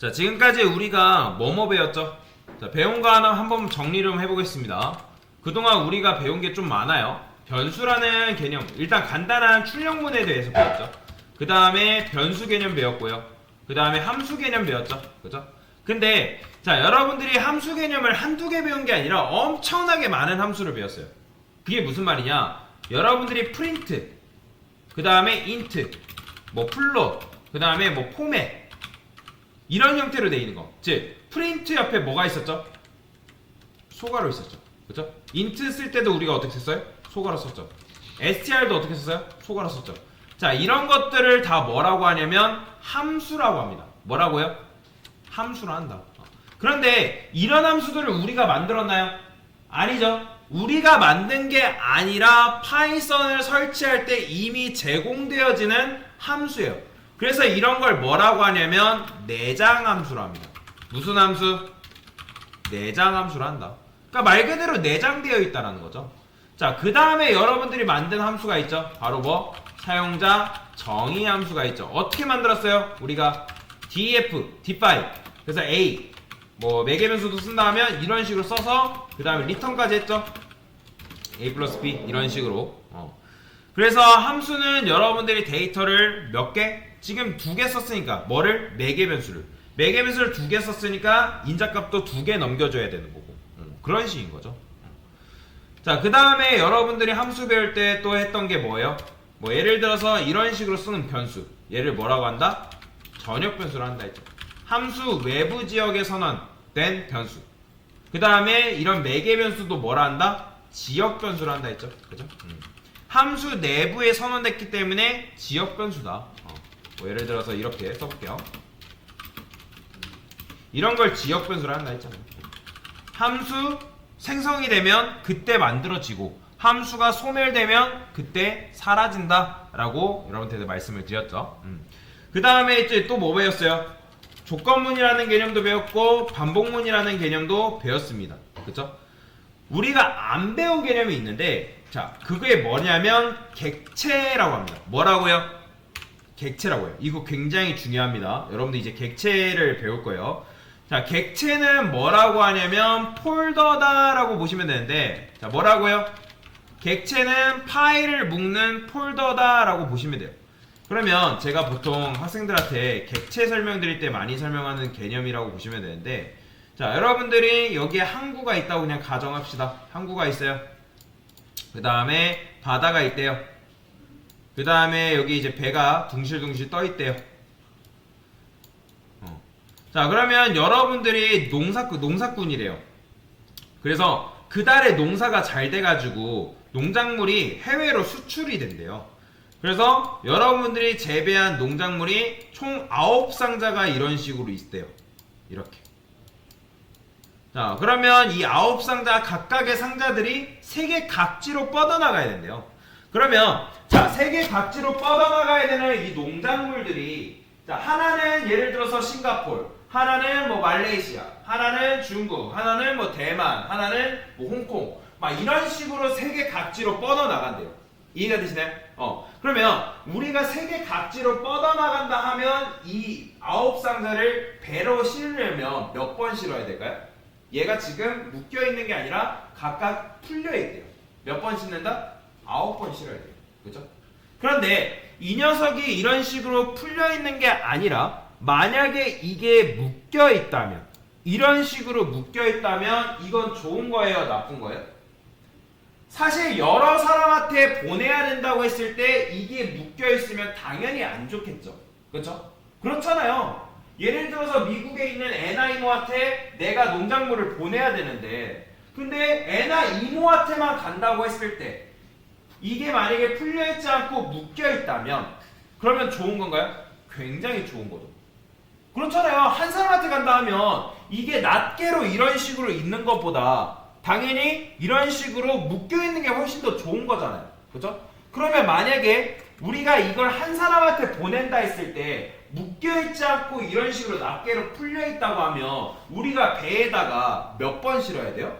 자, 지금까지 우리가 뭐뭐 배웠죠? 자, 배운 거 하나 한번 정리 좀 해보겠습니다. 그동안 우리가 배운 게 좀 많아요. 변수라는 개념, 일단 간단한 출력문에 대해서 배웠죠. 그 다음에 변수 개념 배웠고요. 그 다음에 함수 개념 배웠죠. 그죠? 근데, 자, 여러분들이 함수 개념을 한두 개 배운 게 아니라 엄청나게 많은 함수를 배웠어요. 그게 무슨 말이냐? 여러분들이 프린트, 그 다음에 인트, 뭐 플롯, 그 다음에 뭐 포맷, 이런 형태로 돼 있는 거. 즉 프린트 옆에 뭐가 있었죠? 소가로 있었죠. 그죠? 인트 쓸 때도 우리가 어떻게 썼어요? 소가로 썼죠. str도 어떻게 썼어요? 소가로 썼죠. 자, 이런 것들을 다 뭐라고 하냐면 함수라고 합니다. 뭐라고요? 함수로 한다. 어. 그런데 이런 함수들을 우리가 만들었나요? 아니죠. 우리가 만든 게 아니라 파이썬을 설치할 때 이미 제공되어지는 함수예요. 그래서 이런 걸 뭐라고 하냐면 내장 함수로 합니다. 무슨 함수? 내장 함수로 한다. 그러니까 말 그대로 내장되어 있다라는 거죠. 자, 그 다음에 여러분들이 만든 함수가 있죠. 바로 뭐? 사용자 정의 함수가 있죠. 어떻게 만들었어요? 우리가 def, def, 그래서 a, 뭐 매개변수도 쓴다 하면 이런 식으로 써서 그 다음에 리턴까지 했죠. a 플러스 b 이런 식으로. 어. 그래서 함수는 여러분들이 데이터를 몇 개? 지금 두 개 썼으니까 뭐를? 매개변수를. 매개변수를 두 개 썼으니까 인자값도 두 개 넘겨줘야 되는 거고. 음, 그런 식인 거죠. 자, 그 다음에 여러분들이 함수 배울 때 또 했던 게 뭐예요? 뭐 예를 들어서 이런 식으로 쓰는 변수. 얘를 뭐라고 한다? 전역 변수로 한다 했죠. 함수 외부 지역에 선언된 변수. 그 다음에 이런 매개 변수도 뭐라 한다? 지역 변수로 한다 했죠. 그죠? 음. 함수 내부에 선언됐기 때문에 지역 변수다. 어. 뭐 예를 들어서 이렇게 써볼게요. 이런 걸 지역 변수로 한다 했잖아요. 함수 생성이 되면 그때 만들어지고 함수가 소멸되면 그때 사라진다라고 여러분한테 말씀을 드렸죠. 그 다음에 이제 또 뭐 배웠어요? 조건문이라는 개념도 배웠고 반복문이라는 개념도 배웠습니다. 그쵸? 우리가 안 배운 개념이 있는데 자 그게 뭐냐면 객체라고 합니다. 뭐라고요? 객체라고요. 이거 굉장히 중요합니다. 여러분들 이제 객체를 배울 거예요. 자, 객체는 뭐라고 하냐면 폴더다라고 보시면 되는데 자, 뭐라고요? 객체는 파일을 묶는 폴더다라고 보시면 돼요. 그러면 제가 보통 학생들한테 객체 설명드릴 때 많이 설명하는 개념이라고 보시면 되는데 자, 여러분들이 여기에 항구가 있다고 그냥 가정합시다. 항구가 있어요. 그 다음에 바다가 있대요. 그 다음에 여기 이제 배가 둥실둥실 떠 있대요. 어. 자, 그러면 여러분들이 농사꾼, 농사꾼이래요. 그래서 그 달에 농사가 잘 돼가지고 농작물이 해외로 수출이 된대요. 그래서 여러분들이 재배한 농작물이 총 9상자가 이런 식으로 있대요. 이렇게. 자, 그러면 이 9상자 각각의 상자들이 세계 각지로 뻗어나가야 된대요. 그러면 자, 세계 각지로 뻗어나가야 되는 이 농작물들이 자, 하나는 예를 들어서 싱가폴, 하나는 뭐 말레이시아, 하나는 중국, 하나는 뭐 대만, 하나는 뭐 홍콩, 막 이런 식으로 세계 각지로 뻗어나간대요. 이해가 되시나요? 어. 그러면 우리가 세계 각지로 뻗어나간다 하면 이 아홉 상자를 배로 실으려면 몇 번 실어야 될까요? 얘가 지금 묶여 있는 게 아니라 각각 풀려 있대요. 몇번 싣는다? 아홉 번 실어야 돼요. 그죠? 그런데 이 녀석이 이런 식으로 풀려 있는 게 아니라 만약에 이게 묶여 있다면 이런 식으로 묶여 있다면 이건 좋은 거예요, 나쁜 거예요? 사실 여러 사람한테 보내야 된다고 했을 때 이게 묶여 있으면 당연히 안 좋겠죠. 그렇죠? 그렇잖아요. 예를 들어서 미국에 있는 애나 이모한테 내가 농작물을 보내야 되는데 근데 애나 이모한테만 간다고 했을 때 이게 만약에 풀려 있지 않고 묶여 있다면 그러면 좋은 건가요? 굉장히 좋은 거죠. 그렇잖아요. 한 사람한테 간다 하면 이게 낱개로 이런 식으로 있는 것보다 당연히 이런 식으로 묶여 있는 게 훨씬 더 좋은 거잖아요. 그죠? 그러면 만약에 우리가 이걸 한 사람한테 보낸다 했을 때 묶여 있지 않고 이런 식으로 낱개로 풀려 있다고 하면 우리가 배에다가 몇 번 실어야 돼요?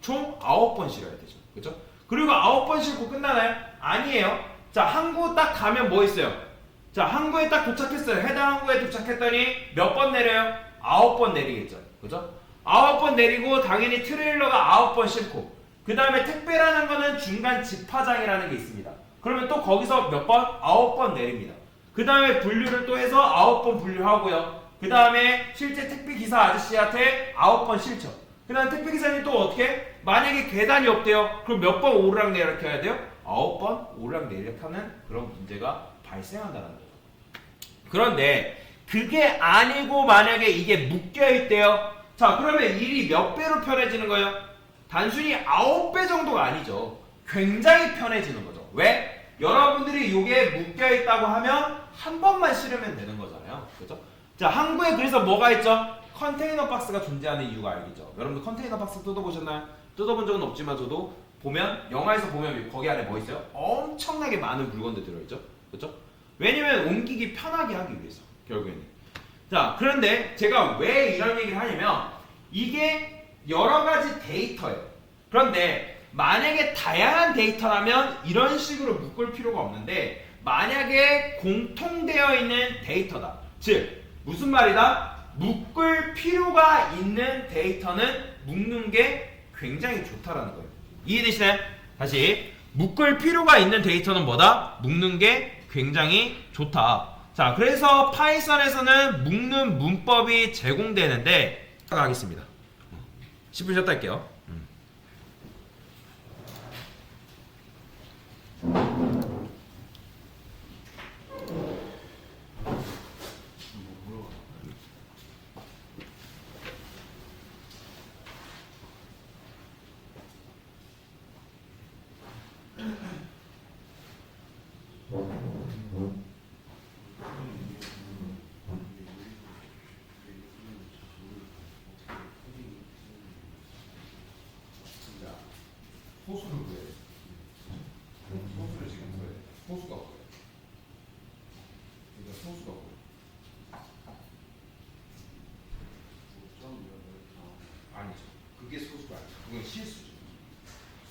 총 아홉 번 실어야 되죠. 그죠? 그리고 아홉 번 싣고 끝나나요? 아니에요. 자, 항구 딱 가면 뭐 있어요? 자, 항구에 딱 도착했어요. 해당 항구에 도착했더니 몇 번 내려요? 아홉 번 내리겠죠. 그죠? 아홉 번 내리고 당연히 트레일러가 아홉 번 싣고 그 다음에 택배라는 거는 중간 집화장이라는 게 있습니다. 그러면 또 거기서 몇 번? 아홉 번 내립니다. 그 다음에 분류를 또 해서 아홉 번 분류하고요. 그 다음에 실제 택배 기사 아저씨한테 아홉 번 실죠. 그 다음 택배 기사님 또 어떻게? 만약에 계단이 없대요. 그럼 몇 번 오르락 내리락 해야 돼요? 아홉 번 오르락 내리락 하는 그런 문제가 발생한다는 거죠. 그런데 그게 아니고 만약에 이게 묶여 있대요. 자, 그러면 일이 몇 배로 편해지는 거예요? 단순히 아홉 배 정도가 아니죠. 굉장히 편해지는 거죠. 왜? 여러분들이 이게 묶여 있다고 하면 한 번만 실으면 되는 거잖아요. 그죠? 자, 항구에 그래서 뭐가 있죠? 컨테이너 박스가 존재하는 이유가 알겠죠? 여러분들 컨테이너 박스 뜯어보셨나요? 뜯어본 적은 없지만 저도 보면 영화에서 보면 거기 안에 뭐 있어요? 엄청나게 많은 물건들 들어있죠? 그죠? 왜냐면 옮기기 편하게 하기 위해서 결국에는 자 그런데 제가 왜 이런 얘기를 하냐면 이게 여러 가지 데이터예요 그런데 만약에 다양한 데이터라면 이런 식으로 묶을 필요가 없는데 만약에 공통되어 있는 데이터다 즉 무슨 말이다 묶을 필요가 있는 데이터는 묶는 게 굉장히 좋다라는 거예요 이해되시나요? 다시 묶을 필요가 있는 데이터는 뭐다? 묶는 게 굉장히 좋다. 자, 그래서 파이썬에서는 묶는 문법이 제공되는데 하겠습니다. 10분 쉬었다 할게요. 음. 자, 소수를 구해. 소수를 지금 구해. 소수가 없어요. 그러니까 소수가 없고. 아니죠. 그게 소수가 아니죠. 그건 실수죠.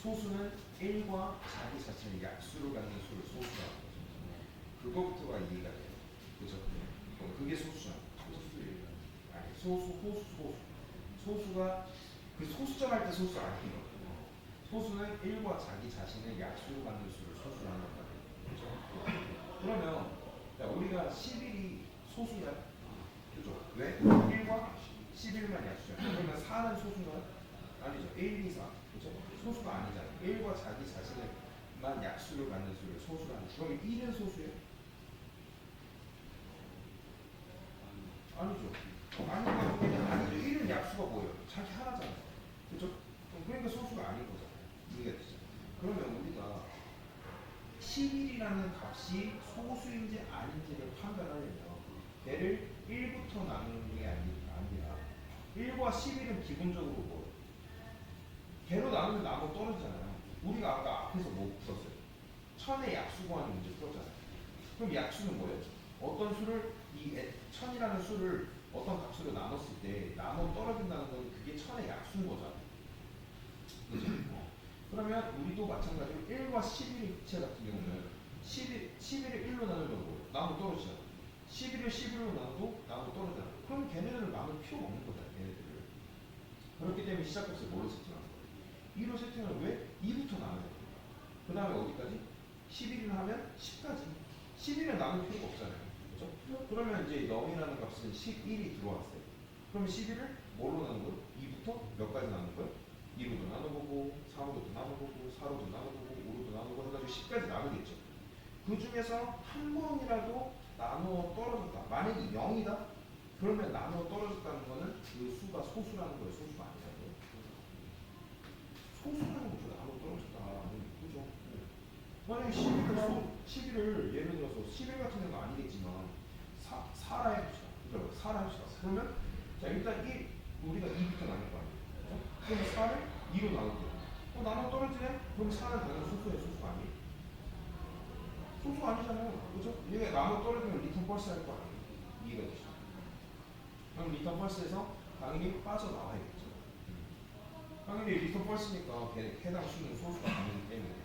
소수는 1과 자기 자체의 약수를 갖는 수를 소수라고 하죠. 그거부터가 이해가 돼요. 그죠? 그럼 그게 소수잖아. 아니, 소수, 호수, 소수. 소수가 그 소수점 할 때 소수 거. 소수는 1과 자기 자신의 약수를 갖는 수를 소수라는 거다. 그죠? 그러면 자, 우리가 11이 소수냐? 그죠? 왜? 1과 11만 약수야. 그러면 4는 소수가 아니죠. 1, 2, 4. 그죠? 소수가 아니잖아요. 1과 자기 자신의만 약수를 갖는 수를 소수라는 거. 그럼 1은 소수예요? 아니죠. 아니면 그냥 아니죠. 1은 약수가 뭐예요? 자기 하나잖아요. 그죠? 그러니까 소수가 아닌 거잖아요. 이해가 되죠? 그러면 우리가 11이라는 값이 소수인지 아닌지를 판단하려면 걔를 1부터 나누는 게 아니, 아니라 1과 11은 기본적으로 뭐 나누면 나무 떨어지잖아요. 우리가 아까 앞에서 뭐 풀었어요? 천의 약수 구하는 문제 풀었잖아요. 그럼 약수는 뭐예요? 어떤 수를 이 에- 천이라는 수를 어떤 값으로 나눴을 때 나눠 떨어진다는 건 그게 천의 약수인 거잖아요. 그죠? 어. 그러면 우리도 마찬가지로 1과 11의 입체 같은 경우는 11, 11을 1로 나누면 뭐 나눠 떨어지잖아. 11을 11로 나눠도 나눠 떨어지잖아. 그럼 걔네들을 나눌 필요가 없는 거잖아. 얘네들을. 그렇기 때문에 시작값을 뭘로 거예요? 2로 세팅을 왜? 2부터 나눠야 돼요. 그 다음에 어디까지? 11을 하면 10까지. 11을 나눌 필요가 없잖아요. 그죠? 그러면 이제 0이라는 값은 11이 들어왔어요. 그러면 11을 뭘로 나눈 거예요? 2부터 몇 가지 나눈 거예요? 2로도 나눠보고 3로도 나눠보고 4로도 나눠보고 5로도 나누고 해가지고 10까지 나누겠죠. 그 중에서 한 번이라도 나누어 떨어졌다. 만약에 0이다? 그러면 나누어 떨어졌다는 거는 그 수가 소수라는 거예요. 거예요. 소수라는 거죠. 나누어 떨어졌다. 그죠? 네. 만약에 11을, 11을 예를 들어서 11 같은 경우는 아니겠지만 4, 4라 해봅시다. 그러니까 4라 해봅시다. 그러면 자 일단 1, 우리가 2부터 나눌 거 아니에요. 그죠? 그럼 4를 2로 나눌게요. 어, 나눠 떨어지네? 그럼 4는 당연히 소수예요. 소수가 아니에요. 소수가 아니잖아요. 그죠? 얘가 나눠 떨어지면 리턴 펄스 할 거 아니에요. 이해가 되시죠? 그럼 리턴 펄스에서 당연히 빠져나와야겠죠. 당연히 리턴 펄스니까 걔- 해당 수는 소수가 아니기 때문에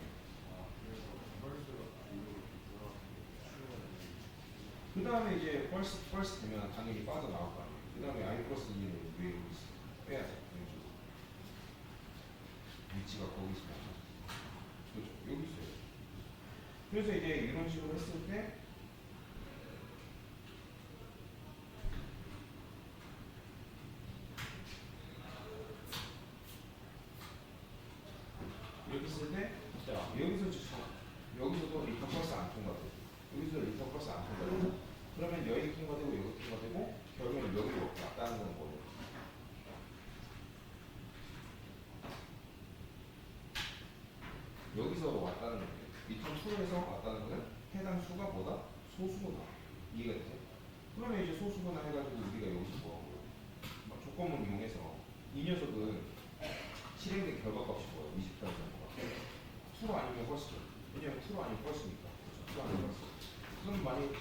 그 다음에 이제 펄스 펄스 되면 당연히 빠져나올 거 아니에요. 그 다음에 i 플러스 2를 왜 여기 있어? 빼야죠. 위치가 거기 있으면 그렇죠. 여기 있어요. 그래서 이제 이런 식으로 했을 때 이렇게 쓸 때, 자, 여기서 저, 여기서도 리터 플러스 안 통과돼. 여기서 리터 플러스 안 통과돼. 그러면 여기 통과되고 여기 통과되고 결국엔 여기로 왔다는 건 뭐예요? 여기서 왔다는 거예요. 리턴 2에서 왔다는 거는 해당 수가 뭐다? 소수구나. 이해가 되죠? 그러면 이제 소수구나 해가지고 우리가 여기서 뭐 하고 막 조건문 이용해서 이 녀석은 실행된 결과값이 뭐예요? 28 정도가. 2로 아니면 훨씬. 왜냐면 2로 아니면 훨씬이니까. 그렇죠? 2로 아니면 훨씬. 그럼 만약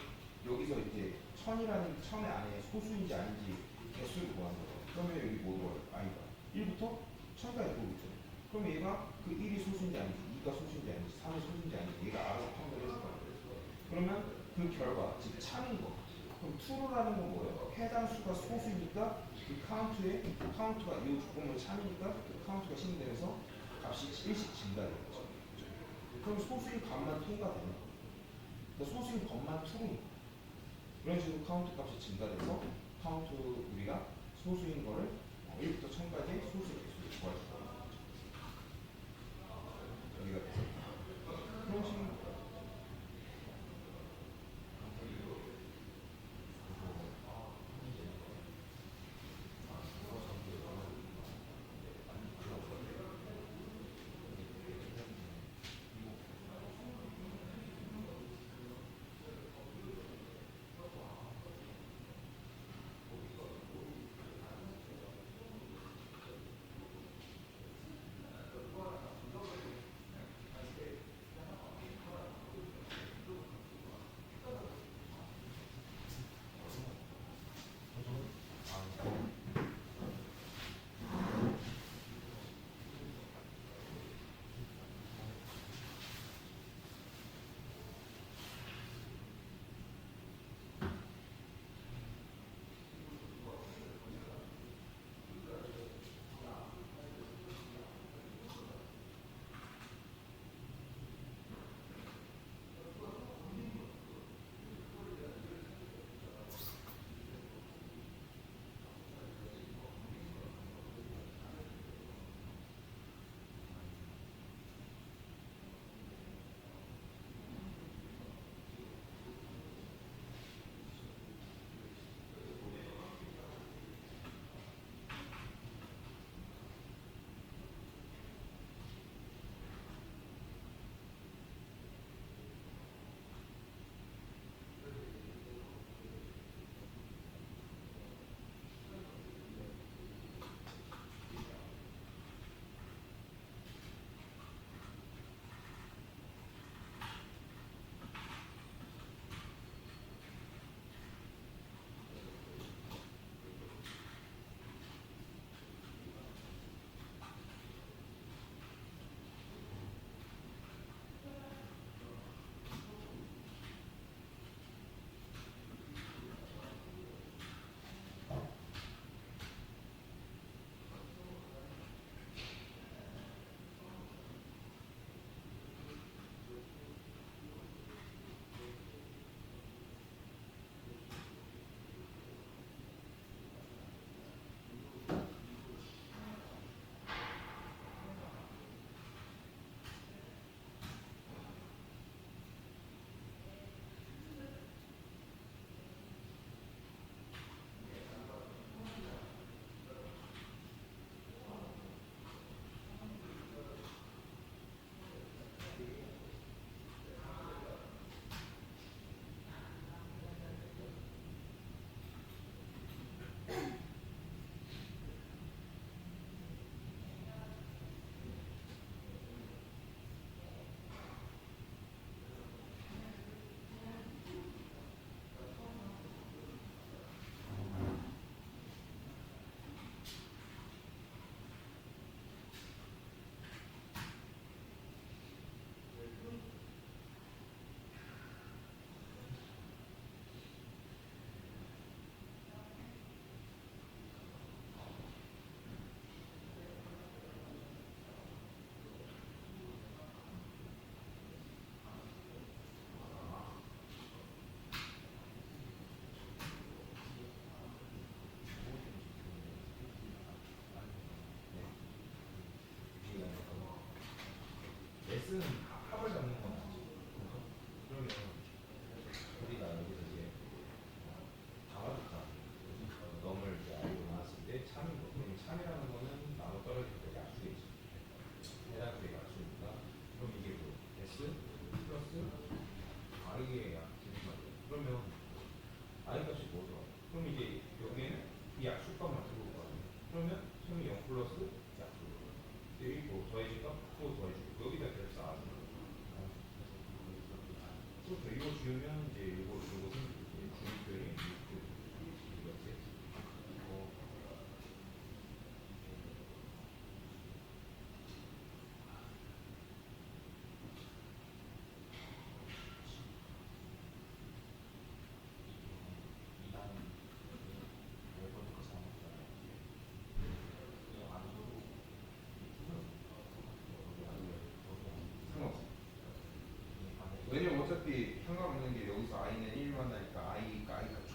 여기서 이제 천이라는 천의 안에 소수인지 아닌지 개수를 구하는 거예요. 그러면 여기 뭐 들어가요? i가 1부터 천까지 들어오고 있죠. 그럼 얘가 그 1이 소수인지 아닌지, 2가 소수인지 아닌지, 3이 소수인지 아닌지 얘가 알아서 해줄 거예요. 그러면 그 결과, 즉 참인 거. 그럼 true라는 건 뭐예요? 해당 수가 소수니까 그 카운트에 카운트가 이 조건물 참이니까 그 카운트가 신되면서 값이 1씩 증가되는 거죠. 그럼 소수인 값만 통과 되는 거예요. 그러니까 소수인 값만 true니까. 이런 식으로 카운트 값이 증가돼서 카운트 우리가 소수인 거를 1부터 1000까지 소수의 개수를 구할 있는 거 죠. 여 soon. 더해줄까? 또 더해줄까? 여기다 계속 쌓아주는 거죠. 그래서 이거 지우면 이제 이거 이거 생기고 분위별이 어차피 상관없는 게 여기서 i는 1 만나니까 i가 i가 초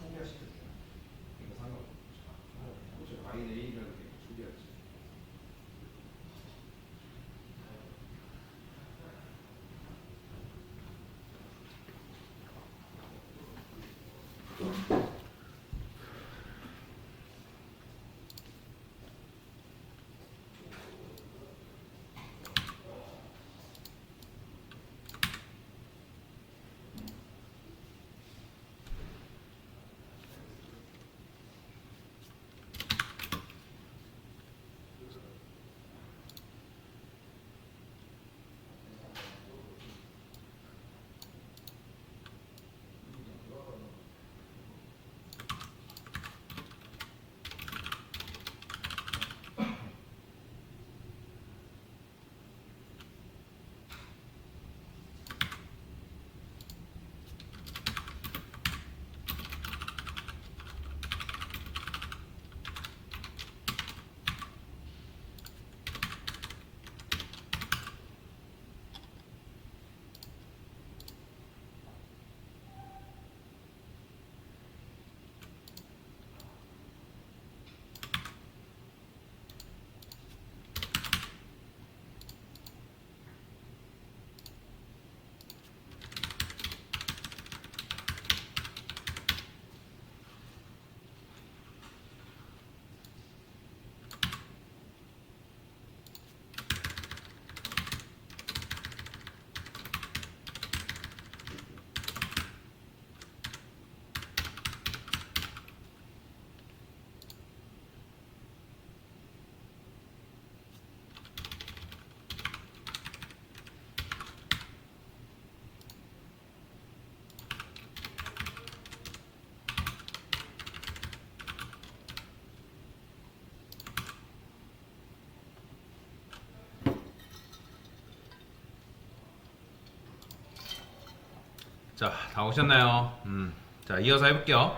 자, 다 오셨나요? 음. 자, 이어서 해볼게요.